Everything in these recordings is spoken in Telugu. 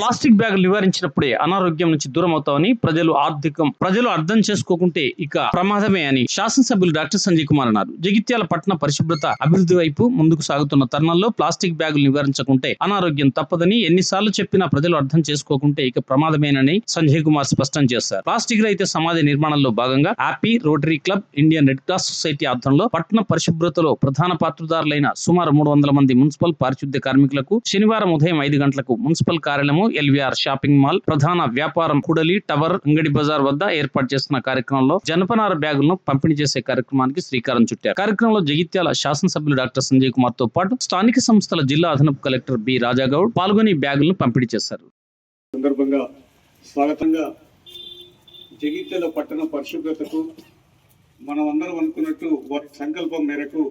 ప్లాస్టిక్ బ్యాగులు నివారించినప్పుడే అనారోగ్యం నుంచి దూరం అవుతామని ప్రజలు ఆర్థికం ప్రజలు అర్థం చేసుకోకుంటే ఇక ప్రమాదమే అని శాసనసభ్యులు డాక్టర్ సంజయ్ కుమార్ అన్నారు. జగిత్యాల పట్టణ పరిశుభ్రత అభివృద్ధి వైపు ముందుకు సాగుతున్న తరుణంలో ప్లాస్టిక్ బ్యాగులు నివారించకుంటే అనారోగ్యం తప్పదని ఎన్నిసార్లు చెప్పినా ప్రజలు అర్థం చేసుకోకుంటే ఇక ప్రమాదమేనని సంజయ్ కుమార్ స్పష్టం చేశారు. ప్లాస్టిక్ రహిత సమాజ నిర్మాణంలో భాగంగా happy Rotary club Indian Red Cross society ఆధ్వర్యంలో పట్టణ పరిశుభ్రతలో ప్రధాన పాత్రదారులైన సుమారు మూడు వందల మంది మున్సిపల్ పారిశుద్ధ్య కార్మికులకు శనివారం ఉదయం ఐదు గంటలకు మున్సిపల్ కార్యాలయము ఎల్వీఆర్ షాపింగ్ మాల్ ప్రధాన వ్యాపారం కుడలి టవర్ అంగడి బజార్ వద్ద ఏర్పాటు చేస్తున్న కార్యక్రమంలో జనపనార బ్యాగులను పంపిణీ చేసే కార్యక్రమానికి శ్రీకారం చుట్టారు. కార్యక్రమంలో జగిత్యాల శాసనసభ్యులు డాక్టర్ సంజయ్ కుమార్తో పాటు స్థానిక సంస్థల జిల్లా అదనపు కలెక్టర్ బి రాజాగౌడ్ పాల్గొని బ్యాగులను పంపిణీ చేశారు. సందర్భంగా స్వాగతంగా జగిత్యాల పట్టణ పరిశుభ్రతకు మనం అందరం అనుకున్నట్టు వారి సంకల్పం మేరకు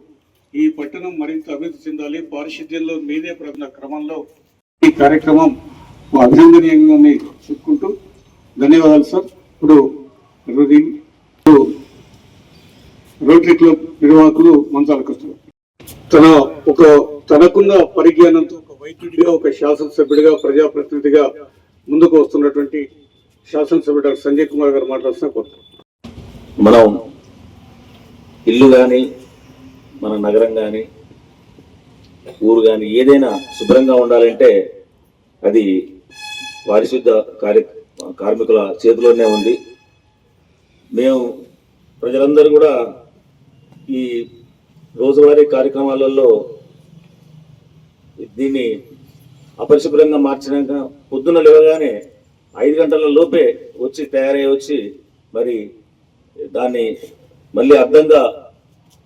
ఈ పట్టణం మరింత అభివృద్ధి చెందాలి. పారిశుద్ధ్యంలో మీదే ప్రధాన క్రమంలో ఈ కార్యక్రమం అభినందనీయంగానే చెప్పుకుంటూ ధన్యవాదాలు సార్. ఇప్పుడు ఇప్పుడు రోటరీ క్లబ్ నిర్వాహకులు మంచాల కృష్ణ తన ఒక తనకున్న పరిజ్ఞానంతో ఒక వైద్యుడిగా ఒక శాసనసభ్యుడిగా ప్రజాప్రతినిధిగా ముందుకు వస్తున్నటువంటి శాసనసభ్యుడు డాక్టర్ సంజయ్ కుమార్ గారు మాట్లాడుతున్న కోరుతున్నాను మనం ఇల్లు కానీ మన నగరం కానీ ఊరు కానీ ఏదైనా శుభ్రంగా ఉండాలంటే అది పారిశుద్ధ కార్య కార్మికుల చేతిలోనే ఉంది. మేము ప్రజలందరూ కూడా ఈ రోజువారీ కార్యక్రమాలలో దీన్ని అపరిశుభ్రంగా మార్చినాక పొద్దున్న లేవగానే ఐదు గంటల లోపే వచ్చి తయారై వచ్చి మరి దాన్ని మళ్ళీ అర్థంగా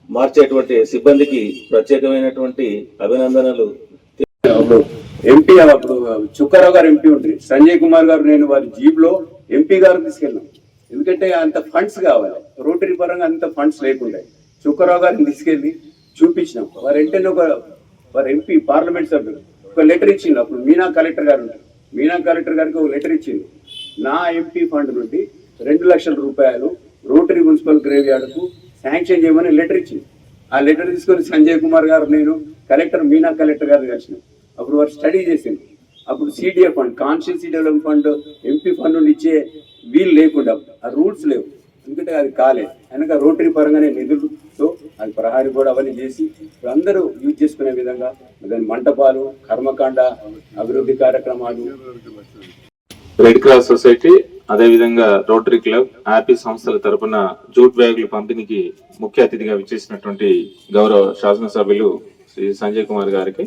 మార్చేటువంటి సిబ్బందికి ప్రత్యేకమైనటువంటి అభినందనలు ఎంపీ అప్పుడు చుక్కారావు గారు ఎంపీ ఉంటుంది సంజయ్ కుమార్ గారు నేను వారి జీప్లో ఎంపీ గారు తీసుకెళ్ళాం. ఎందుకంటే అంత ఫండ్స్ కావాలి. రోటరీ పరంగా అంత ఫండ్స్ లేకుండా. చుక్కారావు గారిని తీసుకెళ్ళి చూపించినాం. వారు వెంటనే ఒక వారు ఎంపీ పార్లమెంట్ సభ్యులు. ఒక లెటర్ ఇచ్చిండు అప్పుడు మీనా కలెక్టర్ గారు ఉంటారు మీనా కలెక్టర్ గారికి ఒక లెటర్ ఇచ్చింది నా ఎంపీ ఫండ్ నుండి రెండు లక్షల రూపాయలు రోటరీ మున్సిపల్ గ్రేవ్ యార్డ్కు శాంక్షన్ చేయమని లెటర్ ఇచ్చింది ఆ లెటర్ తీసుకొని సంజయ్ కుమార్ గారు నేను కలెక్టర్ మీనా కలెక్టర్ గారు కలిసినాం. అప్పుడు వారు స్టడీ చేసింది అప్పుడు CDA fund constituency development fund MP fund ఇచ్చే వీలు లేకుండా ఆ రూల్స్ లేవు. ఎందుకంటే అది కాలే వెనక రోటరీ పరంగానే నిధులతో అది ప్రహారీ కూడా అవన్నీ చేసి ఇప్పుడు అందరూ యూజ్ చేసుకునే విధంగా దాని మంటపాలు కర్మకాండ అభివృద్ధి కార్యక్రమాలు. రెడ్ క్రాస్ సొసైటీ అదేవిధంగా రోటరీ క్లబ్ హ్యాపీ సంస్థల తరపున జూట్ బ్యాగులు పంపిణీకి ముఖ్య అతిథిగా విచ్చేసినటువంటి గౌరవ శాసనసభ్యులు శ్రీ సంజయ్ కుమార్ గారికి.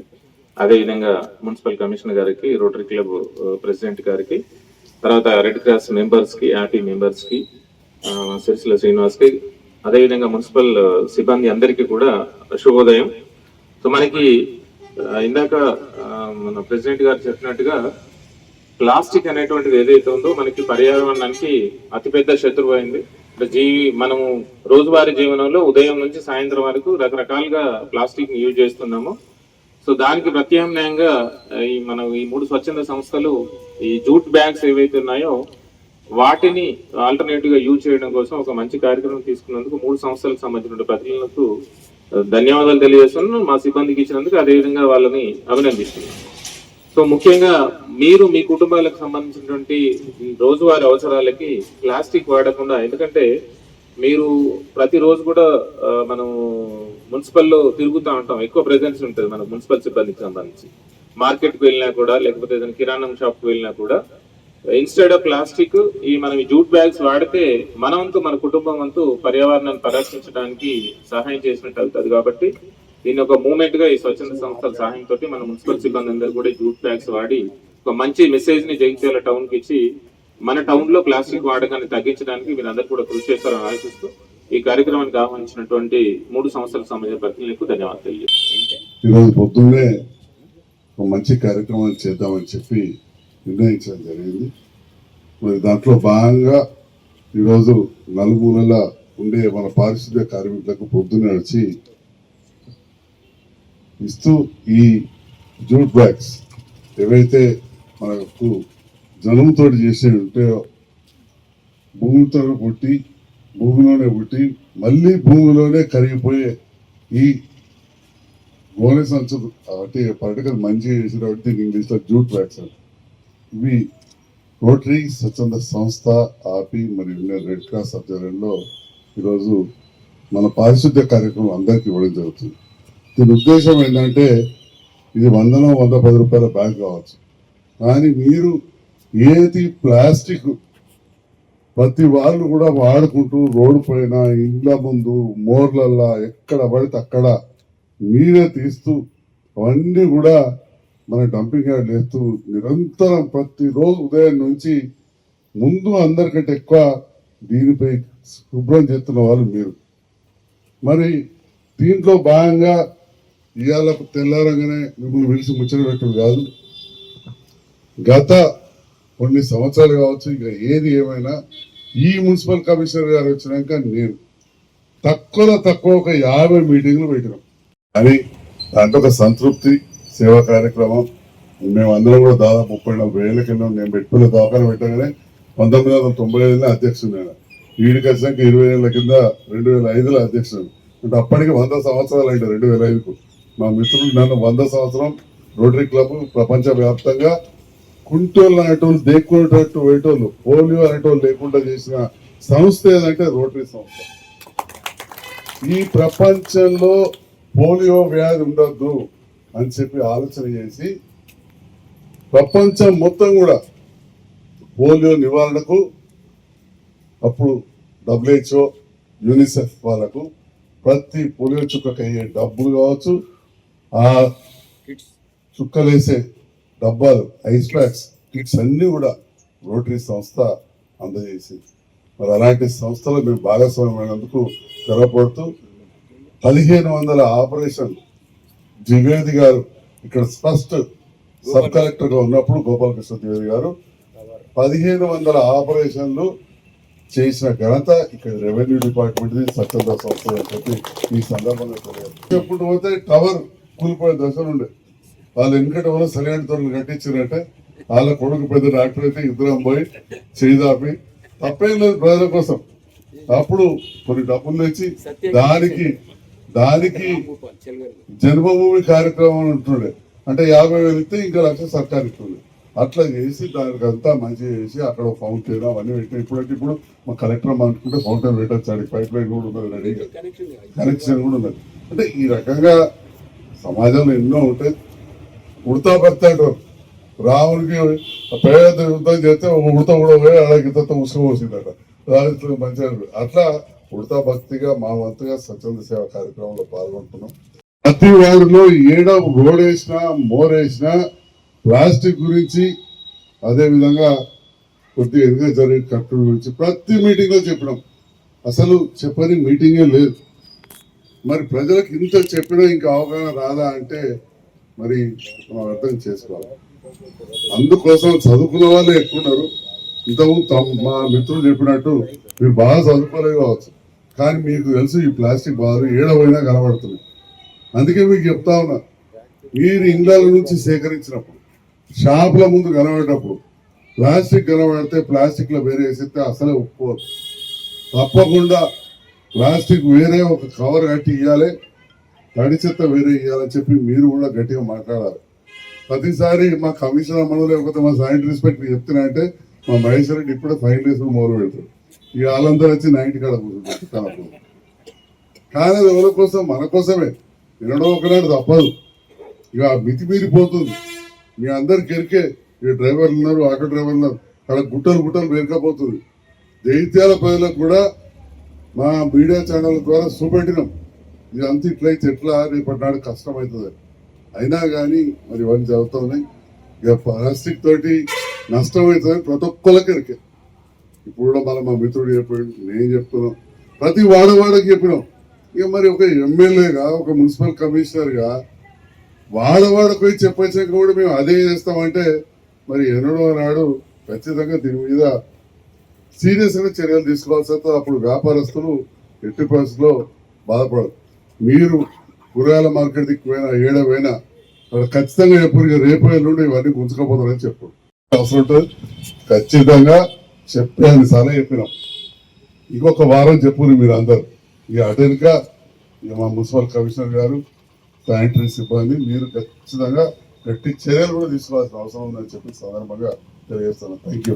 అదేవిధంగా మున్సిపల్ కమిషనర్ గారికి రోటరీ క్లబ్ ప్రెసిడెంట్ గారికి తర్వాత రెడ్ క్రాస్ మెంబర్స్కి ఆర్టీ మెంబర్స్కి శ్రీనివాస్కి అదేవిధంగా మున్సిపల్ uh, సిబ్బంది అందరికీ కూడా శుభోదయం. సో మనకి uh, ఇందాక మన ప్రెసిడెంట్ గారు చెప్పినట్టుగా ప్లాస్టిక్ అనేటువంటిది ఏదైతే ఉందో మనకి పర్యావరణానికి అతిపెద్ద శత్రువు అయింది. జీవి మనము రోజువారీ జీవనంలో ఉదయం నుంచి సాయంత్రం వరకు రకరకాలుగా ప్లాస్టిక్ని యూజ్ చేస్తున్నాము. సో దానికి ప్రత్యామ్నాయంగా ఈ మన ఈ మూడు స్వచ్ఛంద సంస్థలు ఈ జూట్ బ్యాగ్స్ ఏవైతే ఉన్నాయో వాటిని ఆల్టర్నేటివ్గా యూజ్ చేయడం కోసం ఒక మంచి కార్యక్రమం తీసుకున్నందుకు మూడు సంస్థలకు సంబంధించిన ప్రతినిధులకు ధన్యవాదాలు తెలియజేస్తున్నాను. మా సిబ్బందికి ఇచ్చినందుకు అదేవిధంగా వాళ్ళని అభినందిస్తున్నాను. సో ముఖ్యంగా మీరు మీ కుటుంబాలకు సంబంధించినటువంటి రోజువారీ అవసరాలకి ప్లాస్టిక్ వాడకుండా ఎందుకంటే మీరు ప్రతిరోజు కూడా మనం మున్సిపల్లో తిరుగుతూ ఉంటాం. ఎక్కువ ప్రెజెన్స్ ఉంటుంది మన మున్సిపల్ సిబ్బందికి సంబంధించి. మార్కెట్కి వెళ్ళినా కూడా లేకపోతే ఏదైనా కిరాణం షాప్కి వెళ్ళినా కూడా ఇన్స్టెడ్ ఆఫ్ ప్లాస్టిక్ ఈ మనం జూట్ బ్యాగ్స్ వాడితే మనవంతు మన కుటుంబం అంతు పర్యావరణాన్ని పరిరక్షించడానికి సహాయం చేసినట్టు అవుతుంది కాబట్టి దీన్ని ఒక మూమెంట్గా ఈ స్వచ్ఛంద సంస్థల సహాయంతో మన మున్సిపల్ సిబ్బంది అందరూ కూడా జూట్ బ్యాగ్స్ వాడి ఒక మంచి మెసేజ్ని జగిత్యాల టౌన్కి ఇచ్చి మన టౌన్లో ప్లాస్టిక్ వాడకాన్ని తగ్గించడానికి మీరందరూ కూడా కృషి చేస్తారని ఆశిస్తూ ఈ కార్యక్రమానికి ఆహ్వానించినటువంటి మూడు సంవత్సరాల సంబంధించిన ప్రతినిధులకు ధన్యవాదాలు తెలియజేస్తాను ఈరోజు పొద్దున్నే ఒక మంచి కార్యక్రమం చేద్దామని చెప్పి నిర్ణయించడం జరిగింది. మరి దాంట్లో భాగంగా ఈరోజు నలుమూలల ఉండే మన పారిశుద్ధ్య కార్మికులకు పొద్దున్నే వచ్చి ఇస్తూ ఈ జూట్ బ్యాగ్స్ ఏవైతే మనకు జనంతో చేసేటంటే భూమితో పుట్టి భూమిలోనే పుట్టి మళ్ళీ భూమిలోనే కరిగిపోయే ఈ గోనె సంచులు. అంటే పర్టికల్ మంచి కాబట్టి ఇంగ్లీష్లో జూట్ బ్యాగ్స్ ఇవి రోటరీ స్వచ్ఛంద సంస్థ ఆపి మరియు రెడ్ క్రాస్ ఆధ్వర్యంలో ఈరోజు మన పారిశుద్ధ్య కార్యక్రమం అందరికీ ఇవ్వడం జరుగుతుంది. దీని ఉద్దేశం ఏంటంటే ఇది వందనో వంద పది రూపాయల బ్యాగ్ కావచ్చు. కానీ మీరు ఏది ప్లాస్టిక్? ప్రతి వాళ్ళు కూడా వాడుకుంటూ రోడ్డు పైన ఇండ్ల ముందు మోర్లల్లా ఎక్కడ పడితే అక్కడ మీరే తీస్తూ అవన్నీ కూడా మన డంపింగ్ యార్డ్ వేస్తూ నిరంతరం ప్రతిరోజు ఉదయం నుంచి ముందు అందరికంటే ఎక్కువ దీనిపై శుభ్రం చేస్తున్న వాళ్ళు మీరు. మరి దీంట్లో భాగంగా ఇవాళ తెల్లారంగానే మిమ్మల్ని పిలిచి ముచ్చట పెట్టడం కాదు. గత కొన్ని సంవత్సరాలు కావచ్చు ఇక ఏది ఏమైనా ఈ మున్సిపల్ కమిషనర్ గారు వచ్చినాక నేను తక్కువలో తక్కువ ఒక యాభై మీటింగ్లు పెట్టినాం. అని దాంట్లో ఒక సంతృప్తి సేవా కార్యక్రమం మేము కూడా దాదాపు ముప్పై నలభై వేల కింద నేను పెట్టుకునే దవాఖాన పెట్టగానే పంతొమ్మిది వందల తొంభై ఐదులో అధ్యక్షుడు నేను. వీడికి వచ్చాక ఇరవై ఏళ్ళ కింద రెండు వేల ఐదులో అధ్యక్షుడు అంటే అప్పటికి వంద సంవత్సరాలు అంటే రెండు వేల ఐదుకు. మా మిత్రులు నన్ను వంద సంవత్సరం రోటరీ క్లబ్ ప్రపంచవ్యాప్తంగా కుంటోళ్ళు అనేటోళ్ళు దేక్కునేటట్టు వేటోళ్ళు పోలియో అనేటోళ్ళు లేకుండా చేసిన సంస్థ ఏదంటే రోటరీ సంస్థ. ఈ ప్రపంచంలో పోలియో వ్యాధి ఉండొద్దు అని చెప్పి ఆలోచన చేసి ప్రపంచం మొత్తం కూడా పోలియో నివారణకు అప్పుడు డబ్ల్యూహెచ్ఓ యూనిసెఫ్ వాళ్ళకు ప్రతి పోలియో చుక్కకి అయ్యే డబ్బులు కావచ్చు ఆ చుక్కలేసే డబ్బాలు ఐస్ ప్యాక్స్ కిట్స్ అన్ని కూడా రోటరీ సంస్థ అందజేసింది. మరి అలాంటి సంస్థలో మేము భాగస్వామ్యమైనందుకు తెరపడుతూ పదిహేను వందల ఆపరేషన్ ద్వివేది గారు ఇక్కడ ఫస్ట్ సబ్ కలెక్టర్గా ఉన్నప్పుడు గోపాలకృష్ణ ద్వివేది గారు పదిహేను వందల ఆపరేషన్లు చేసిన ఘనత ఇక్కడ రెవెన్యూ డిపార్ట్మెంట్ స్వచ్ఛంద సంస్థ ఈ సందర్భంగా తెలియదు ఎప్పుడు పోతే టవర్ కూలిపోయే దశలు ఉండే వాళ్ళు వెనుకటి వాళ్ళు సరైన తోటలు కట్టించారంటే వాళ్ళ కొడుకు పెద్ద డాక్టర్ అయితే ఇద్దరం పోయి చేదాపి తప్పేం లేదు ప్రజల కోసం. అప్పుడు కొన్ని డబ్బులు తెచ్చి దానికి దానికి జన్మభూమి కార్యక్రమం ఉంటుండే. అంటే యాభై వేలు ఇస్తే ఇంకా లక్ష సర్కార్ ఇస్తుంది అట్లా చేసి దానికి అంతా మంచిగా చేసి అక్కడ ఫౌంటైన్ అవన్నీ పెట్టి ఇప్పుడంటే ఇప్పుడు మా కలెక్టర్ అనుకుంటే ఫౌంటైన్ పెట్టచ్చు. పైప్ లైన్ కూడా ఉన్నది రెడీగా. కనెక్షన్ కూడా ఉన్నది. అంటే ఈ రకంగా సమాజంలో ఎన్నో ఉంటాయి. ఉడతా భక్తి అంటారు రాముడికి పేద యుద్ధం చేస్తే ఉడతా ఉడత కూడా పోయి అలాగే ఇంత ఉసుకుపోసిందట మంచిగా అట్లా ఉడతా భక్తిగా మా వంతుగా స్వచ్ఛంద సేవ కార్యక్రమంలో పాల్గొంటున్నాం. ప్రతి వారిలో ఏడ రోడ్ వేసినా మోర్ వేసినా ప్లాస్టిక్ గురించి అదేవిధంగా కొద్ది కొద్దిగా జరిగే కట్టుడు గురించి ప్రతి మీటింగ్లో చెప్పినాం. అసలు చెప్పని మీటింగే లేదు. మరి ప్రజలకు ఇంత చెప్పినా ఇంకా అవగాహన రాదా అంటే మరి మనం అర్థం చేసుకోవాలి. అందుకోసం చదువుకున్న వాళ్ళే ఎక్కువ ఉన్నారు. ఇంతకుముందు మా మిత్రులు చెప్పినట్టు మీరు బాగా చదువుకోలేదు కావచ్చు. కానీ మీకు తెలుసు ఈ ప్లాస్టిక్ బాధలు ఏడవైనా కనబడుతుంది అందుకే మీకు చెప్తా ఉన్నా మీరు ఇండ్ల నుంచి సేకరించినప్పుడు షాపుల ముందు కనబడేటప్పుడు ప్లాస్టిక్ కనబడితే ప్లాస్టిక్లో వేరే వేసిస్తే అసలే ఒప్పుకోవచ్చు తప్పకుండా ప్లాస్టిక్ వేరే ఒక కవర్ కట్టి ఇవ్వాలి తడి చెత్త వేరే ఇవ్వాలని చెప్పి మీరు కూడా గట్టిగా మాట్లాడాలి. ప్రతిసారి మా కమిషనర్ అమ్మలో లేకపోతే మా శానిటరీ ఇన్స్పెక్టర్ చెప్తున్నా అంటే మా మహేష్ రెడ్డి ఇప్పుడే ఫైన్ వేసుకుని మొదలు పెడతారు ఇక వాళ్ళందరూ వచ్చి నైన్టీ కాడ కూర్చుంటారు కానీ అది ఎవరి కోసం మన కోసమే. వినడం ఒకనాడు తప్పదు. ఇక మితి మీరిపోతుంది. మీ అందరికి ఎరికే ఇక డ్రైవర్లు ఉన్నారు ఆటో డ్రైవర్లు ఉన్నారు. అక్కడ గుట్టలు గుట్టలు వేరకపోతుంది దైత్యాల ప్రజలకు కూడా మా మీడియా ఛానల్ ద్వారా చూపెట్టినాం ఇది అంత ఇట్లయితే ఎట్లా? రేపటి నాడు కష్టమవుతుంది. అయినా కానీ మరి ఇవన్నీ జరుగుతున్నాయి ఇక ప్లాస్టిక్ తోటి నష్టం అవుతుంది ప్రతి ఒక్కరికి ఇప్పుడు కూడా మళ్ళీ మా మిత్రుడు చెప్పాడు నేను చెప్తున్నాం ప్రతి వాడవాడకి చెప్పినాం. ఇక మరి ఒక ఎమ్మెల్యేగా ఒక మున్సిపల్ కమిషనర్గా వాడవాడకు పోయి చెప్పొచ్చాక కూడా మేము అదే చేస్తామంటే మరి ఎన్నడో నాడు ఖచ్చితంగా దీని మీద సీరియస్గా చర్యలు తీసుకోవాల్సి వస్తుంది అప్పుడు వ్యాపారస్తులు ఎట్టి పరిస్థితుల్లో బాధపడరు. మీరు కూరగాయల మార్కెట్ దిక్కు పోయినా ఏడ ఖచ్చితంగా ఎప్పుడు ఇక రేపు ఎల్లుండి ఇవన్నీ గుంజుకపోతారని చెప్పు. అవసరం ఉంటుంది. ఖచ్చితంగా చెప్పాను సార్లు చెప్పినాం. ఇంకొక వారం చెప్పు మీరు అందరు. ఇక అటెన్క ఇక మా మున్సిపల్ కమిషనర్ గారు శానిటరీ సిబ్బంది మీరు ఖచ్చితంగా గట్టి చర్యలు కూడా తీసుకోవాల్సిన అవసరం ఉందని చెప్పి సందర్భంగా తెలియజేస్తాను థ్యాంక్ యూ